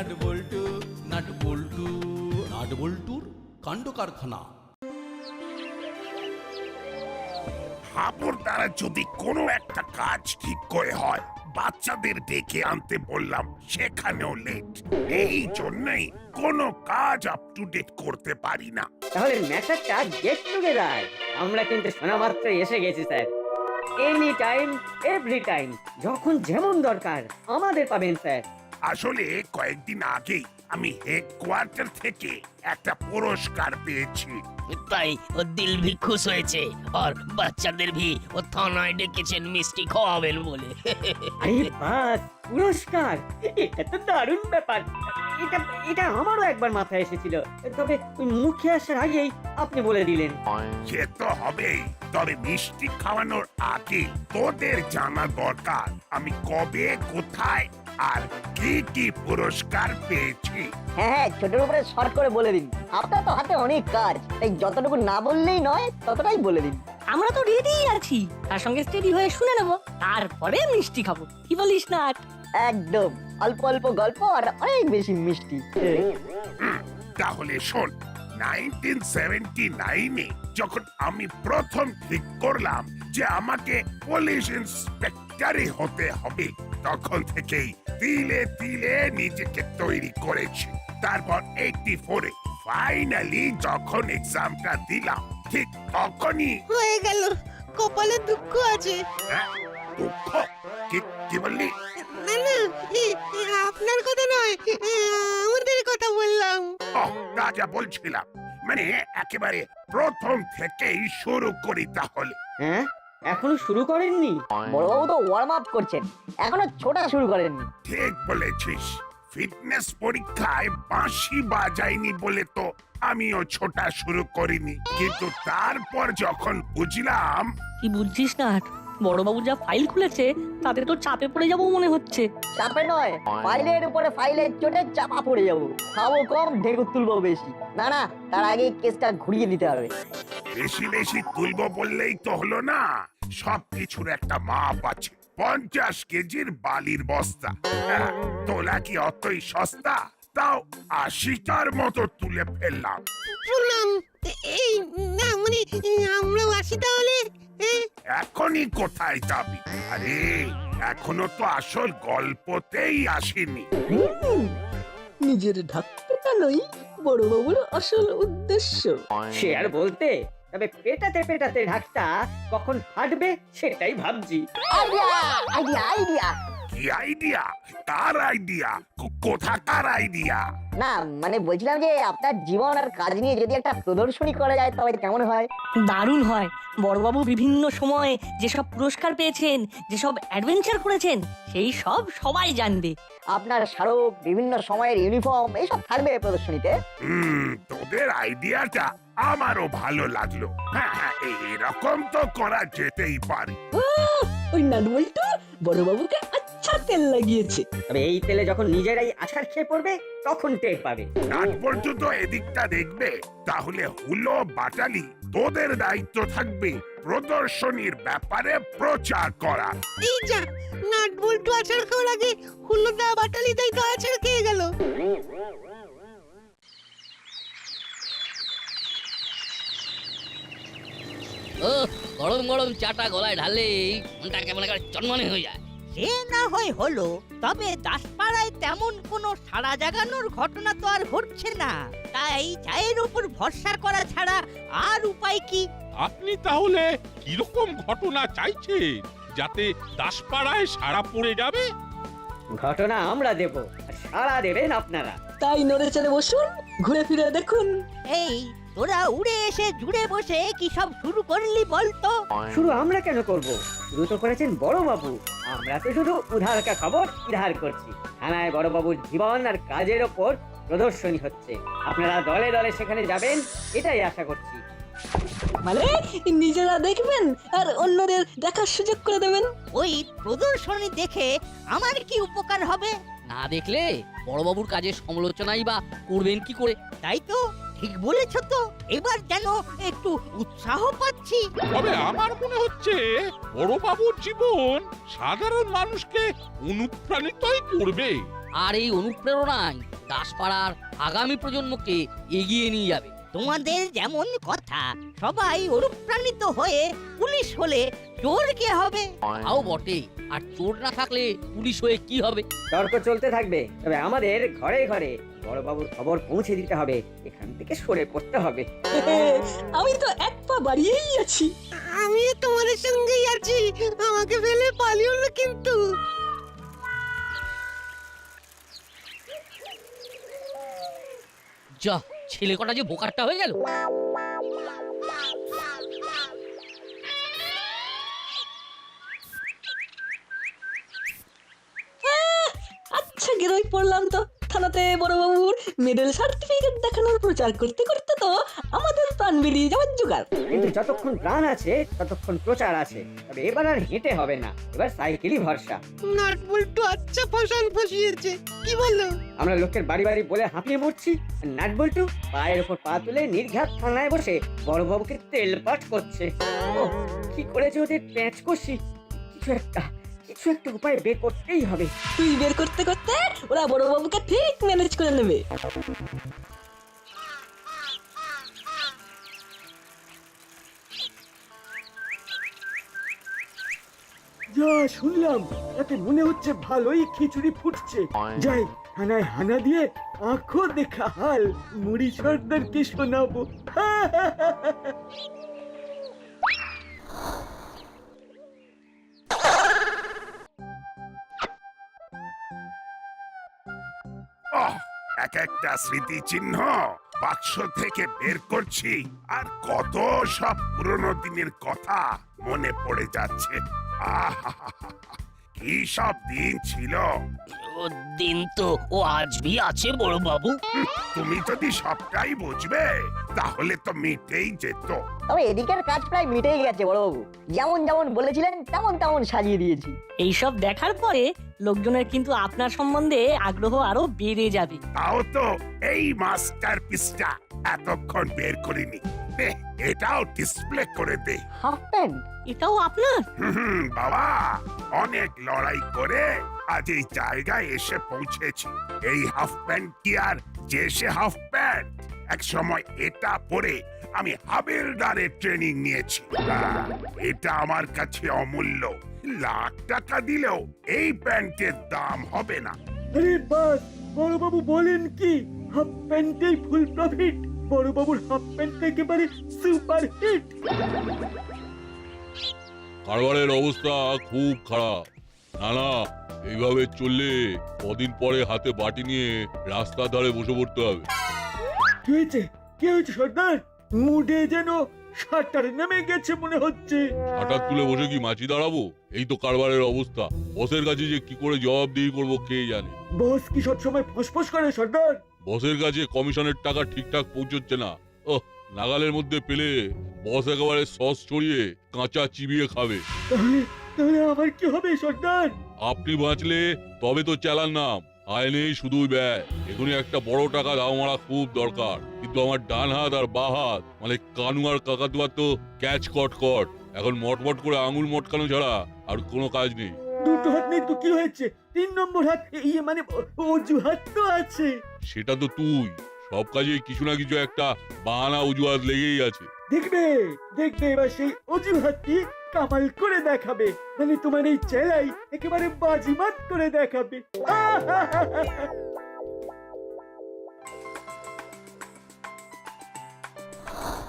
Nut বল্টু nut বল্টু nut বল্টুর কাণ্ড কারখানা হাবুর দ্বারা যদি কোনো একটা কাজ ঠিক করে হয় বাচ্চাদের ডেকে আনতে বললাম সেখানেও লেট এই জন্যই কোনো কাজ আপ টু ডেট করতে পারি না তাহলে ম্যাটারটা গেট টুগেদার আমরা কিন্তু শোনা মাত্র এসে গেছি sir. Any time every time যখন যেমন দরকার আমাদের পাবেন স্যার। আসলে কয়েকদিন আগেই আমি হেডকোয়ার্টার থেকে একটা পুরস্কার পেয়েছি। তাই ও দিল ভি খুশ হয়েছে আর বাচ্চাদের ভি ও থানায় ডেকেছেন মিষ্টি খাওয়াবেন বলে। আরে বাস পুরস্কার! এটা তো দারুণ ব্যাপার। এটা এটা আমারও একবার মাথায় এসেছিল। তবে মুখে আসার আগেই আপনি বলে দিলেন। সে তো হবেই। তবে মিষ্টি খাওয়ানোর আগে তোদের জানা দরকার আমি কবে কোথায় আর কি কি পুরস্কার পেয়েছি? হ্যাঁ হ্যাঁ ছোটর উপরে শর্ট করে বলে দিন। আপনার তো হাতে অনেক কাজ। তাই যতটুকু না বললেই নয় ততটাই বলে দিন। আমরা তো রেডি আছি। তার সঙ্গে স্টেডি হয়ে শুনে নেব। তারপরে মিষ্টি খাব। কি বলিস না একদম। অল্প অল্প গল্প আর অনেক বেশি মিষ্টি। তাহলে শোন নাইনটিন সেভেন্টি নাইনে যখন আমি প্রথম ঠিক করলাম যে আমাকে পুলিশ ইন্সপেক্টরই হতে হবে তখন থেকেই তিলে তিলে নিজেকে তৈরি করেছি। তারপর এইটি ফোরে ফাইনালি যখন এক্সামটা দিলাম ঠিক তখনই হয়ে গেল। কপালে দুঃখ আছে। হ্যাঁ, দুঃখ? কি কি বললি? না না এ, এ, আপনার কথা নয় এ, আমাদের কথা বললাম। ওহ, রাজা বলছিলাম। মানে একেবারে প্রথম থেকেই শুরু করি তাহলে। হ্যাঁ? এখনও শুরু করেননি? বড়বাবু তো ওয়ার্ম আপ করছেন। এখনও ছোটা শুরু করেননি। ঠিক বলেছিস। ফিটনেস পরীক্ষায় বাঁশি বাজাইনি বলে তো আমিও ছোটা শুরু করিনি। কিন্তু তারপর যখন বুঝলাম কি বুঝছিস না? বড়বাবু যা ফাইল খুলেছে তাতে তো চাপে পড়ে যাব মনে হচ্ছে। চাপে নয় ফাইলের উপরে ফাইলের চোটে চাপা পড়ে যাব। খাব কম ঢেকুর তুলবো বেশি। না না তার আগে কেসটা ঘুরিয়ে দিতে হবে। বেশি বেশি তুলবো বললেই তো হলো না। সব কিছুর একটা মাপ আছে। পঞ্চাশ কেজির বালির বস্তা। হ্যাঁ, তোলা কি অতই সস্তা? তাও আশিটার মতো তুলে ফেললাম। প্রণাম এ, এই না মানে এ, আমরাও আসি তাহলে? এ, এখনই কোথায় যাবি? আরে এখনও তো আসল গল্পতেই আসেনি। নিজের বড়বাবুর আসল উদ্দেশ্য। সে আর বলতে তবে পেটাতে পেটাতে ঢাকটা কখন ফাটবে সেটাই ভাবছি। Idea idea idea. কি আইডিয়া কার আইডিয়া কোথাকার আইডিয়া না মানে বলছিলাম যে আপনার জীবন আর কাজ নিয়ে যদি একটা প্রদর্শনী করা যায় তবে কেমন হয়? দারুণ হয়। বড়বাবু বিভিন্ন সময়ে যেসব পুরস্কার পেয়েছেন যেসব অ্যাডভেঞ্চার করেছেন সেই সব সবাই জানবে। আপনার স্মারক বিভিন্ন সময়ের ইউনিফর্ম এইসব থাকবে প্রদর্শনীতে? হুম তোদের আইডিয়াটা আমারও ভালো লাগল। হ্যাঁ হ্যাঁ এরকম তো করা যেতেই পারে। ওই বড়বাবুকে আচ্ছা তেল লাগিয়েছে। তবে এই তেলে যখন নিজেরাই আছাড় খেয়ে পড়বে তখন টের পাবে। নাট পর্যন্ত এদিকটা দেখবে তাহলে হুলো বাটালি তোদের দায়িত্ব থাকবে প্রদর্শনীর ব্যাপারে প্রচার করা। এই যা নাট বল্টু আছাড় খাওয়ার আগে হুল্লোদা বাটালি তাই তো আছাড় খেয়ে গেল। ও গরম গরম চাটা গলায় ঢালে মনটা কেমন করে চনমনে হয়ে যায়। সে না হয় হলো তবে দাসপাড়ায় তেমন কোনো সাড়া জাগানোর ঘটনা তো আর ঘটছে না। তাই চায়ের উপর ভরসা করা ছাড়া আর উপায় কি? আপনি তাহলে কীরকম ঘটনা চাইছেন যাতে দাসপাড়ায় সারা পড়ে যাবে? ঘটনা আমরা দেব আর সাড়া দেবেন আপনারা। তাই নড়ে চড়ে বসুন ঘুরে ফিরে দেখুন। এই তোরা উড়ে এসে জুড়ে বসে কি সব শুরু করলি বলতো? শুরু আমরা কেন করব? শুরু তো করেছেন বড় বাবু আমরা তো শুধু উধার কা খবর উধার করছি। থানায় বড় বাবুর জীবন আর কাজের ওপর প্রদর্শনী হচ্ছে। আপনারা দলে দলে সেখানে যাবেন এটাই আশা করছি। মানে নিজেরা দেখবেন আর অন্যদের দেখার সুযোগ করে দেবেন? ওই প্রদর্শনী দেখে আমার কি উপকার হবে? না দেখলে বড়বাবুর কাজের সমালোচনাই বা করবেন কি করে? তাই তো। ঠিক বলেছ তো এবার যেন একটু উৎসাহ পাচ্ছি। তবে আমার মনে হচ্ছে বড়বাবুর জীবন সাধারণ মানুষকে অনুপ্রাণিতই করবে। আর এই অনুপ্রেরণায় দাসপাড়ার আগামী প্রজন্মকে এগিয়ে নিয়ে যাবে। তোমাদের যেমন কথা সবাই অনুপ্রাণিত হয়ে পুলিশ হলে চোর কে হবে? তাও বটে আর চোর না থাকলে পুলিশ হয়ে কি হবে? তর্ক চলতে থাকবে তবে আমাদের ঘরে ঘরে বড়বাবুর খবর পৌঁছে দিতে হবে। এখান থেকে সরে পড়তে হবে। আমি তো এক পা বাড়িয়েই আছি। আমি তোমাদের সঙ্গেই আছি। আমাকে ফেলে পালিও না কিন্তু। যা ছেলে কটা যে বোকারটা হয়ে গেল। আচ্ছা গেরোই পড়লাম তো। থানাতে বড়বাবুর মেডেল সার্টিফিকেট দেখানোর প্রচার করতে করতে তো আমাদের প্রাণ বেরিয়ে যাওয়ার জোগাড়। কিন্তু যতক্ষণ প্রাণ আছে ততক্ষণ প্রচার আছে। তবে এবার আর হেঁটে হবে না। এবার সাইকেলই ভরসা। নাট বল্টু আচ্ছা ফসল ফসিয়েছে। কি বলল? আমরা লোকের বাড়ি বাড়ি বলে হাঁপিয়ে মরছি। আর নাট বল্টু পায়ের ওপর পা তুলে নির্ঘাত থানায় বসে বড়বাবুকে তেল পাঠ করছে। ও কি করেছে ওদের প্যাঁচ কষি কিছু একটা কিছু একটা উপায় বের করতেই হবে। তুই বের করতে করতে ওরা বড়বাবুকে ঠিক ম্যানেজ করে নেবে। যা শুনলাম তাতে মনে হচ্ছে ভালোই খিচুড়ি ফুটছে। যাই থানায় হানা দিয়ে আঁখো দেখা হাল মুড়ি সর্দারকে শোনাবো। এক একটা স্মৃতিচিহ্ন বাক্স থেকে বের করছি। আর কত সব পুরনো দিনের কথা মনে পড়ে যাচ্ছে। আহা কি সব দিন ছিল? ও দিন তো ও আজবি আছে বড় বাবু তুমি যদি সবটাই বুঝবে তাহলে তো মিটেই যেত। তবে এদিকের কাজ প্রায় মিটেই গেছে বড়বাবু। যেমন যেমন বলেছিলেন তেমন তেমন সাজিয়ে দিয়েছি। এইসব দেখার পরে লোকজনের কিন্তু আপনার সম্বন্ধে আগ্রহ আরও বেড়ে যাবে। তাও তো এই মাস্টার পিসটা এতক্ষণ বের করিনি। নে, এটাও ডিসপ্লে করে দে। Half pant? এটাও আপনার? হুম, বাবা অনেক লড়াই করে আজ এই জায়গায় এসে পৌঁছেছি। এই হাফ প্যান্ট কি আর যে সে হাফ প্যান্ট? এক সময় এটা পরে আমি হাবেলদারের ট্রেনিং নিয়েছি। আহ, এটা আমার কাছে অমূল্য। লাখ টাকা দিলেও এই প্যান্টের দাম হবে না। আরে বাস বড়বাবু বলেন কি? হাফ প্যান্টেই ফুল প্রফিট বড়বাবুর হাফ প্যান্ট একেবারে সুপার হিট কারবারের অবস্থা খুব খারাপ। না না এইভাবে চললে কদিন পরে হাতে বাটি নিয়ে রাস্তার ধারে বসে পড়তে হবে। কি হয়েছে? কি হয়েছে সর্দার? মুডে যেন নেমে গেছে মনে হচ্ছে। হঠাৎ তুলে বসে কি মাছি দাঁড়াবো? এই তো কারবারের অবস্থা। বসের কাছে যে কি করে জবাবদিহি করব কে জানে? বস কি সবসময় ফসফস করে সর্দার? বসের কাছে কমিশনের টাকা ঠিকঠাক পৌঁছচ্ছে না। ও নাগালের মধ্যে পেলে বস একেবারে সস ছড়িয়ে কাঁচা চিবিয়ে খাবে। তাহলে তাহলে আবার কি হবে সর্দার? আপনি বাঁচলে তবে তো চালান নাম। আয় নেই শুধুই ব্যয়। এখনই একটা বড় টাকা দাও মারা খুব দরকার। কিন্তু আমার ডান হাত আর বা হাত মানে কানু আর কাকাতুয়ার তো ক্যাচ কট কট। এখন মটমট করে আঙুল মটকানো ছাড়া আর কোনো কাজ নেই। দুটো হাত নেই তো কি হয়েছে? তিন নম্বর হাত ইয়ে মানে অজুহাত তো আছে। সেটা তো তুই। সব কাজে কিছু না কিছু একটা বাহানা অজুহাত লেগেই আছে। দেখবে দেখবে এবার সেই অজুহাতটি কামাল করে দেখাবে মানে তোমার এই চেলাই একেবারে বাজিমাত করে দেখাবে।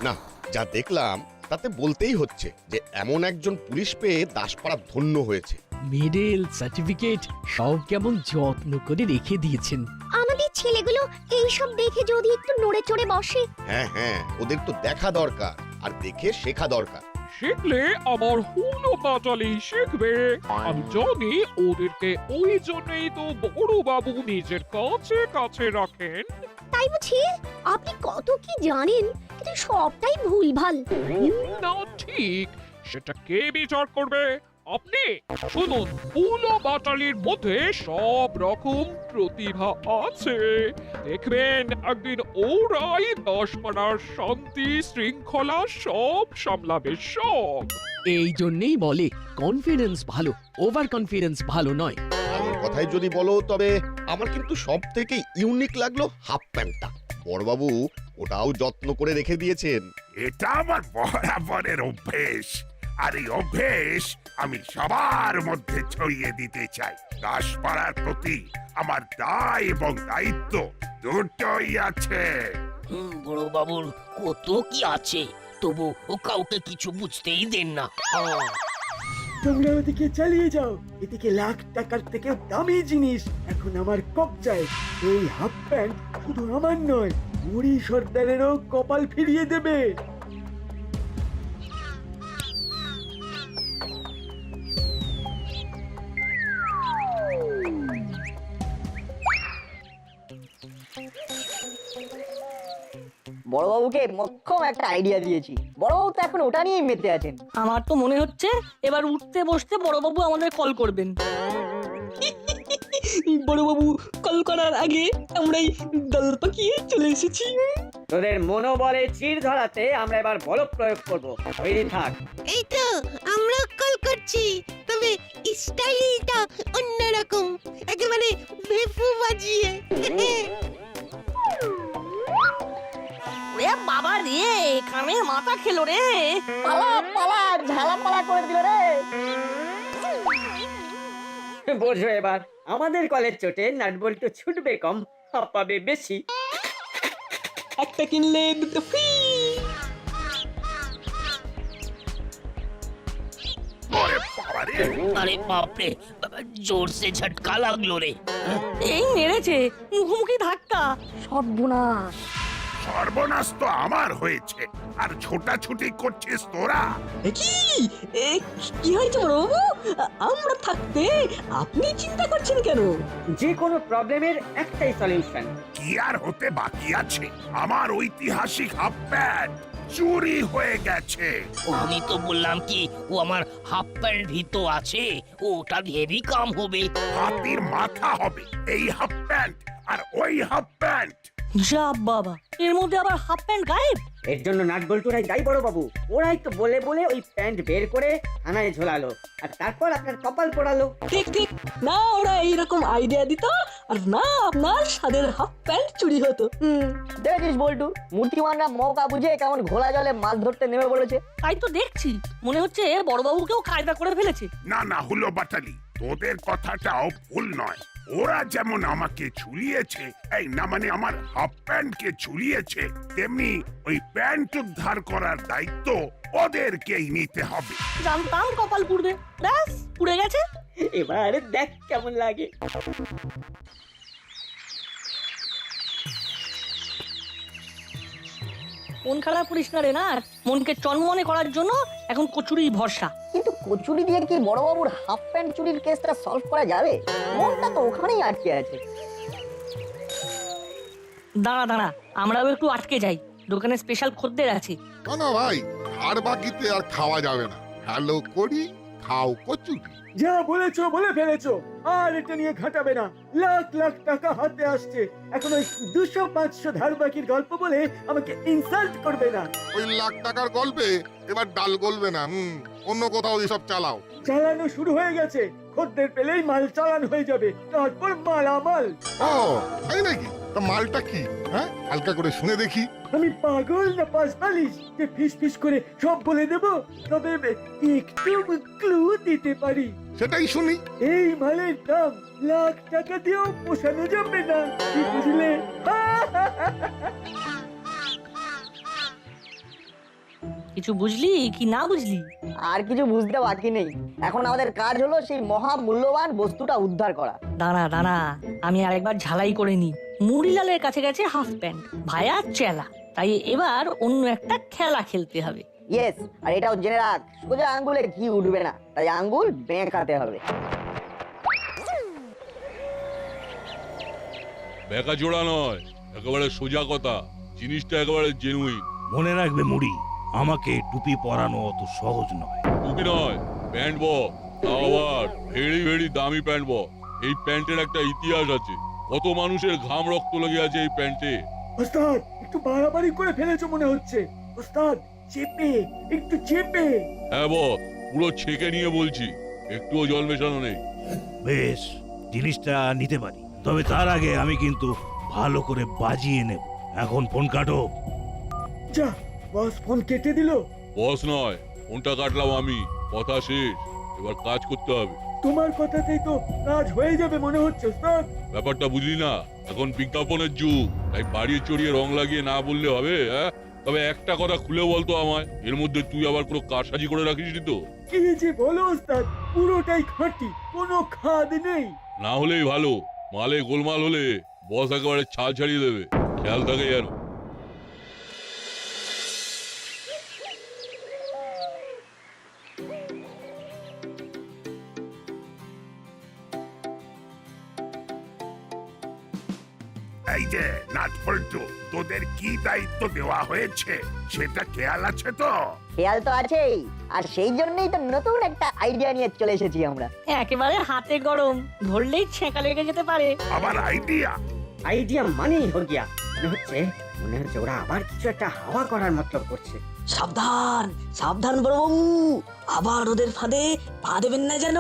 না যা দেখলাম তাতে বলতেই হচ্ছে যে এমন একজন পুলিশ পেয়ে দাসপাড়া ধন্য হয়েছে। মেডেল সার্টিফিকেট সব কেমন যত্ন করে রেখে দিয়েছেন। ছেলেগুলো এইসব দেখে যদি একটু নড়ে চড়ে বসে। হ্যাঁ হ্যাঁ ওদের তো দেখা দরকার আর দেখে শেখা দরকার। শিখলে আমার হুলো শিখবে। আমি জানি ওদেরকে ওই জন্যই তো বড় বাবু নিজের কাছে কাছে রাখেন। তাই বুঝি? আপনি কত কি জানেন কিন্তু সবটাই ভুলভাল। না ঠিক সেটা কে বিচার করবে? আপনি শুনুন হুলো বাটালির মধ্যে সব রকম প্রতিভা আছে। দেখবেন একদিন ওরাই দশপাড়ার শান্তি শৃঙ্খলা সব সামলাবে সব। এই জন্যেই বলে কনফিডেন্স ভালো ওভার কনফিডেন্স ভালো নয়। আমার কথাই যদি বলো তবে আমার কিন্তু সব থেকে ইউনিক লাগল হাফ প্যান্টটা বড়বাবু ওটাও যত্ন করে রেখে দিয়েছেন। এটা আমার বরাবরের অভ্যেস। আর এই অভ্যেস আমি সবার মধ্যে ছড়িয়ে দিতে চাই। দাসপাড়ার প্রতি আমার দায় এবং দায়িত্ব দুটোই আছে। হুম, বড় বাবুর কত কি আছে তবু ও কাউকে কিছু বুঝতেই দেন না। হ্যাঁ। তোমরা ওদিকে চালিয়ে যাও এদিকে লাখ টাকার থেকেও দামি জিনিস এখন আমার কবজায়। এই হাফ প্যান্ট শুধু আমার নয় মুড়ি সর্দারেরও কপাল ফিরিয়ে দেবে। বড়বাবুকে মক্ষম একটা আইডিয়া দিয়েছি। বড়বাবু তো এখন ওটা নিয়েই মেতে আছেন। আমার তো মনে হচ্ছে এবার উঠতে বসতে বড়বাবু আমাদের কল করবেন। বড়বাবু কল করার আগে আমরাই দল পাকিয়ে চলে এসেছি। তোদের মনোবলে চির ধরাতে আমরা এবার বল প্রয়োগ করব। তৈরি থাক। এই তো আমরা কল করছি। তবে স্টাইলটা অন্যরকম। একেবারে ভেফু বাজিয়ে। ওরে বাবা রে কানে মাথা খেলো রে। পালা পালা ঝালা পালা করে দিল রে। বোঝো এবার আমাদের কলের চোটে নাটবল্টু ছুটবে কম হাঁপাবে বেশি। একটা কিনলে দুটো ফ্রি আরে বাপরে বাবা, জোরসে ঝটকা লাগল রে। এই মেরেছে মুখোমুখি ধাক্কা। সর্বনাশ। সর্বনাশ তো আমার হয়েছে। আর ছোটাছুটি করছিস তোরা? এ কি? এ কি হয়েছে বড়বাবু আ- আমরা থাকতে আপনি চিন্তা করছেন কেন? যে কোনো প্রবলেমের একটাই সলিউশন। কি আর হতে বাকি আছে? আমার ঐতিহাসিক হাফ প্যান্ট চুরি হয়ে গেছে। আমি তো বললাম কি ও আমার হাফ প্যান্ট ভিতো আছে ওটা দিয়েরই কাম হবে। হাতির মাথা হবে এই হাফ প্যান্ট আর ওই হাফ প্যান্ট। যা বাবা এর মধ্যে আবার হাফ প্যান্ট গায়েব? এর জন্য নাটবল্টুরাই দায়ী বড় বাবু। ওরাই তো বলে বলে ওই প্যান্ট বের করে থানায় ঝোলালো। আর তারপর আপনার কপাল পোড়ালো। ঠিক ঠিক। না ওরা এইরকম আইডিয়া দিত আর না আপনার স্বাদের হাফ প্যান্ট চুরি হতো। হুম দেখেছিস বল্টু? মূর্তিমানরা মৌকা বুঝে কেমন ঘোলা জলে মাছ ধরতে নেমে পড়েছে। তাই তো দেখছি। মনে হচ্ছে বড়বাবুকেও কায়দা করে ফেলেছে। না না হলো বাটালি তোদের কথাটাও ভুল নয়। ওরা যেমন আমাকে ঝুলিয়েছে এই না মানে আমার হাফ প্যান্টকে ঝুলিয়েছে তেমনি ওই প্যান্ট উদ্ধার করার দায়িত্ব ওদেরকেই নিতে হবে। জানতাম কপাল পুড়বে? ব্যাস পুড়ে গেছে। এবার দেখ কেমন লাগে। মন খারাপ করিস না রে না মনকে চনমনে করার জন্য এখন কচুরি ভরসা। কিন্তু কচুরি দিয়ে কি বড়বাবুর হাফ প্যান্ট চুরির কেসটা সলভ করা যাবে? মনটা তো ওখানেই আটকে আছে। দাঁড়া দাঁড়া আমরাও একটু আটকে যাই। দোকানে স্পেশাল খদ্দের আছে। না না ভাই আর বাকিতে আর খাওয়া যাবে না। হ্যালো করি। খাও কচুরি। যা বলেছ বলে ফেলেছো। আর এটা নিয়ে ঘাটাবে না। লাখ লাখ টাকা হাতে আসছে। এখন ওই দুশো পাঁচশো ধার বাকির গল্প বলে আমাকে ইনসাল্ট করবে না। ওই লাখ টাকার গল্পে এবার ডাল গলবে না হুম। অন্য কোথাও এসব চালাও। চালানো শুরু হয়ে গেছে। খদ্দের পেলেই মাল চালান হয়ে যাবে। তারপর মালামাল। ও তাই নাকি? তা মালটা কি? হ্যাঁ? হালকা করে শুনে দেখি। আমি পাগল না পাশ বালিশ যে ফিস ফিস করে সব বলে দেব তবে একটু ক্লু দিতে পারি। সেটাই শুনি। এই মালের দাম লাখ টাকা দিয়েও পোষানো যাবে না কি বুঝলে? কিছু বুঝলি কি না বুঝলি? আর কিছু বুঝতে বাকি নেই। এখন আমাদের কাজ হলো সেই মহা মূল্যবান বস্তুটা উদ্ধার করা। দাঁড়া দাঁড়া আমি আরেকবার ঝালাই করে নি মুড়িলালের কাছে গেছে হাফ প্যান্ট ভায়া চেলা। তাই এবার অন্য একটা খেলা খেলতে হবে। ইয়েস আর এটাও জেনে রাখ সোজা আঙ্গুলে ঘি উঠবে না তাই আঙ্গুল বেঁকাতে হবে। বেকা জোড়া নয় একেবারে সোজা কথা জিনিসটা একেবারে জেনুইন মনে রাখবে মুড়ি আমাকে টুপি পরানো অত সহজ নয়। টুপি নয় প্যান্ট ব তাও আবার ভেরি ভেরি দামি প্যান্ট ব এই প্যান্টের একটা ইতিহাস আছে। কত মানুষের ঘাম রক্ত লেগে আছে এই প্যান্টে। ওস্তাদ একটু বাড়াবাড়ি করে ফেলেছো মনে হচ্ছে। ওস্তাদ চেপে একটু চেপে। হ্যাঁ ব পুরো ছেকে নিয়ে বলছি একটুও জল মেশানো নেই। বেশ জিনিসটা নিতে পারি। তবে তার আগে আমি কিন্তু ভালো করে বাজিয়ে নেব। এখন ফোন কাটো। যা বস ফোন কেটে দিল। বস নয় ফোনটা কাটলাম আমি। কথা শেষ এবার কাজ করতে হবে। তোমার কথাতেই তো কাজ হয়ে যাবে মনে হচ্ছে ওস্তাদ। ব্যাপারটা বুঝলি না? এখন বিজ্ঞাপনের যুগ তাই বাড়িয়ে চড়িয়ে রং লাগিয়ে না বললে হবে হ্যাঁ? তবে একটা কথা খুলে বলতো আমায় এর মধ্যে তুই আবার কোনো কারসাজি করে রাখিস তো? কি যে বলো ওস্তাদ পুরোটাই খাঁটি কোনো খাদ নেই। না হলেই ভালো মালে গোলমাল হলে বস একেবারে ছাল ছাড়িয়ে দেবে খেয়াল থাকে যেন। এই যে নাট পল্টু তোদের কি দায়িত্ব দেওয়া হয়েছে? সেটা খেয়াল আছে তো? খেয়াল তো আছেই। আর সেই জন্যই তো নতুন একটা আইডিয়া নিয়ে চলে এসেছি আমরা। একেবারে হাতে গরম। ধরলেই ছেঁকা লেগে যেতে পারে। আবার আইডিয়া আইডিয়া মানেই হগিয়া মনে হচ্ছে মনে হচ্ছে ওরা আবার কিছু একটা হাওয়া করার মতলব করছে। সাবধান সাবধান বড়বাবু। আবার ওদের ফাঁদে পা দেবেন না যেন।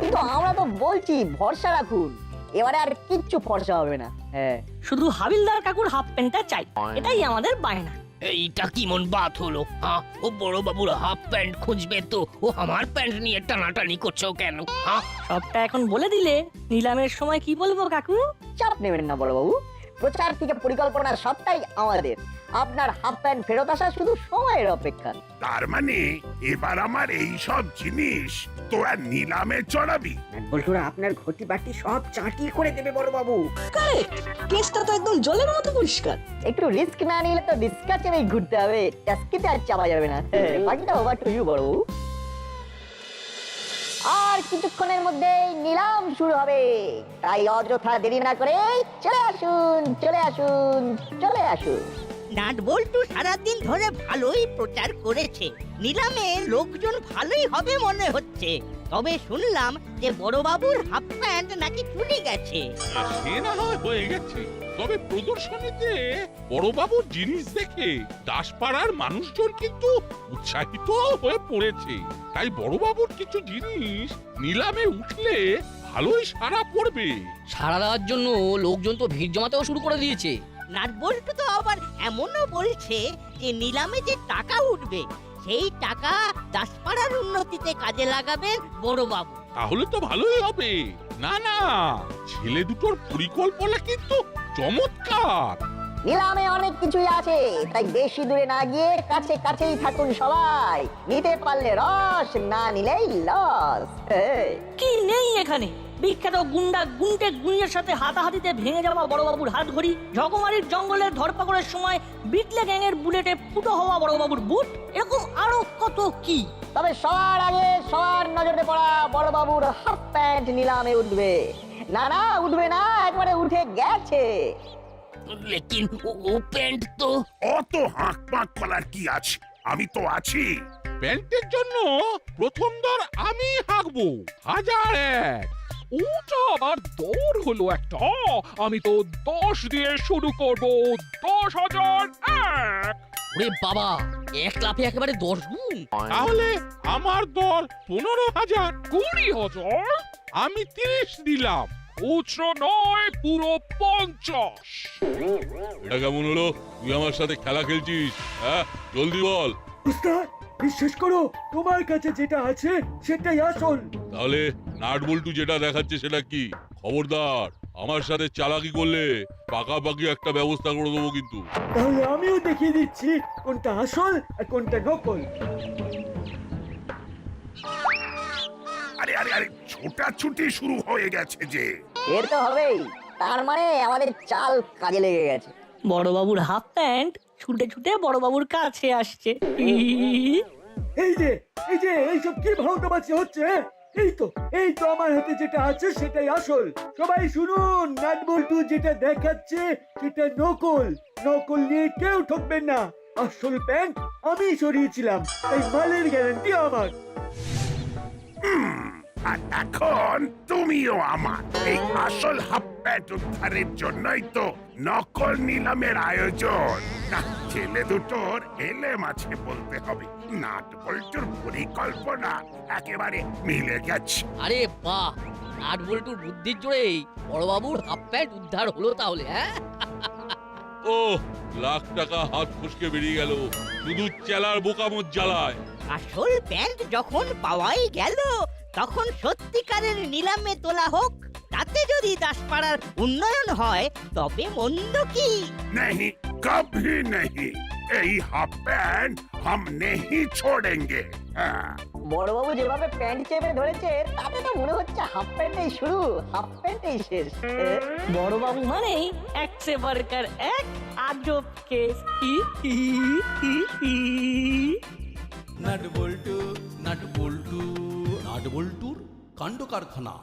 কিন্তু আমরা তো বলছি ভরসা রাখুন। এবারে আর কিচ্ছু ফর্সা হবে না। হ্যাঁ। শুধু হাবিলদার কাকুর হাফ প্যান্টটা চাই। এটাই আমাদের বায়না। এইটা কি মন বাত হলো হ্যাঁ? ও বড় বাবুর হাফ প্যান্ট খুঁজবে তো। ও আমার প্যান্ট নিয়ে টানাটানি করছ কেন হ্যাঁ? সবটা এখন বলে দিলে নিলামের সময় কি বলব কাকু? চাপ নেবেন না বড় বাবু প্রচার থেকে পরিকল্পনা সবটাই আমাদের। আপনার হাফ প্যান্ট ফেরত আসা শুধু সময়ের অপেক্ষা। তার মানে এবার আমার এই সব জিনিস তোরা নিলামে চড়াবি। বল্টুরা আপনার ঘটি বাটি সব চাটি করে দেবে বড় বাবু কারেক্ট কেসটা তো একদম জলের মতো পরিষ্কার। একটু রিস্ক না নিলে তো রিস্কা চেপেই ঘুরতে হবে। ট্যাস্কিতে আর চাপা যাবে না। হ্যাঁ, বাকিটা ওভার টু ইউ বড়বাবু। আর কিছুক্ষণের মধ্যেই নিলাম শুরু হবে। তাই অযথা দেরি না করে চলে আসুন চলে আসুন চলে আসুন। নাট বল্টু সারাদিন ধরে ভালোই প্রচার করেছে। নিলামে লোকজন ভালোই হবে মনে হচ্ছে। তবে শুনলাম যে বড়বাবুর হাফ প্যান্ট নাকি চুরি গেছে। সে না হয় হয়ে গেছে। তবে প্রদর্শনীতে বড়বাবুর জিনিস দেখে দাসপাড়ার মানুষজন কিন্তু উৎসাহিত হয়ে পড়েছে। তাই বড়বাবুর কিছু জিনিস নিলামে উঠলে ভালোই সারা পড়বে। সারা দেওয়ার জন্য লোকজন তো ভিড় জমাতেও শুরু করে দিয়েছে। নাট বল্টু তো আবার এমনও বলছে যে নিলামে যে টাকা উঠবে সেই টাকা দাসপাড়ার উন্নতিতে কাজে লাগাবেন বড়বাবু। তাহলে তো ভালোই হবে। না না ছেলে দুটোর পরিকল্পনা কিন্তু চমৎকার। নিলামে অনেক কিছুই আছে তাই বেশি দূরে না গিয়ে কাছে কাছেই থাকুন সবাই। নিতে পারলে রস না নিলেই লস। কি নেই এখানে? বিখ্যাত গুন্ডা গুন্ডে গুঞ্জের সাথে হাতাহাতিতে ভেঙে যাওয়া বড়বাবুর হাত ঘড়ি। ঝকমারির জঙ্গলের ধরপাকড়ের সময় বিটলে গ্যাংয়ের বুলেটে ফুটো হওয়া বড়বাবুর বুট এরকম আরও কত কি? তবে সবার আগে সবার নজরে পড়া বড়বাবুর হাফ প্যান্ট নিলামে উঠবে। না না উঠবে না একবারে উঠে গেছে। লেকিন ও- ও প্যান্ট তো? অত হাঁক পাক করার কি আছে? আমি তো আছি। প্যান্টের জন্য প্রথম দর আমি হাঁকবো। হাজার এক। ওটা আবার দৌড় হলো একটা। আমি তো দশ দিয়ে শুরু করব দশ হাজার এক। ওরে বাবা এক লাফে একেবারে দশ গুণ। তাহলে আমার দর পনেরো হাজার কুড়ি হাজার আমি তিরিশ দিলাম। খুচরো নয় পুরো পঞ্চাশ। এটা কেমন হলো? তুই আমার সাথে খেলা খেলছিস হ্যাঁ? জলদি বল। উস্তাদ বিশ্বাস করো তোমার কাছে যেটা আছে সেটাই আসল। তাহলে নাট বল্টু যেটা দেখাচ্ছে সেটা কি? খবরদার আমার সাথে চালাকি করলে পাকাপাকি একটা ব্যবস্থা করে দেবো কিন্তু। তাহলে আমিও দেখিয়ে দিচ্ছি কোনটা আসল আর কোনটা নকল। আরে আরে আরে ছোটাছুটি শুরু হয়ে গেছে যে। এর তো হবেই তার মানে আমাদের চাল কাজে লেগে গেছে। বড়বাবুর হাফ প্যান্ট ছুটে ছুটে বড়বাবুর কাছে আসছে। এই যে এই যে এইসব কি ভাওতাবাজি হচ্ছে? এই তো এই তো আমার হাতে যেটা আছে সেটাই আসল। সবাই শুনুন নাট বল্টু যেটা দেখাচ্ছে সেটা নকল। নকল নিয়ে কেউ ঠকবেন না। আসল প্যান্ট আমি সরিয়েছিলাম তাই মালের গ্যারান্টি আমার। আর এখন তুমিও আমার এই আসল হাফ প্যান্ট উদ্ধারের জন্যই তো নকল নিলামের আয়োজন। ছেলে দুটোর এলে মাছে বলতে হবে। নাট বল্টুর পরিকল্পনা একেবারে মিলে গেছে। আরে বাহ নাট বল্টুর বুদ্ধির জোরেই বড়বাবুর হাফ প্যান্ট উদ্ধার হলো তাহলে হ্যাঁ? ও লাখ টাকা হাত ফসকে বেরিয়ে গেল। শুধু চেলার বোকামত জ্বালায়। আসল প্যান্ট যখন পাওয়াই গেল তখন সত্যিকারের নিলামে তোলা হোক যদি দাসপাড়ার উন্নয়ন হয় তবে মন্দ কি नहीं कभी नहीं यही हाफ पैंट हम नहीं छोड़ेंगे हाँ। বড়বাবু যেভাবে প্যান্ট চেপে ধরেছে তাতে তো মনে হচ্ছে হাফ প্যান্টেই শুরু হাফ প্যান্টেই শেষ বড়বাবু মানেই এক সে বারকার এক আজব কেস হি হি হি হি নাট বল্টু নাট বল্টু নাট বল্টুর কাণ্ড কারখানা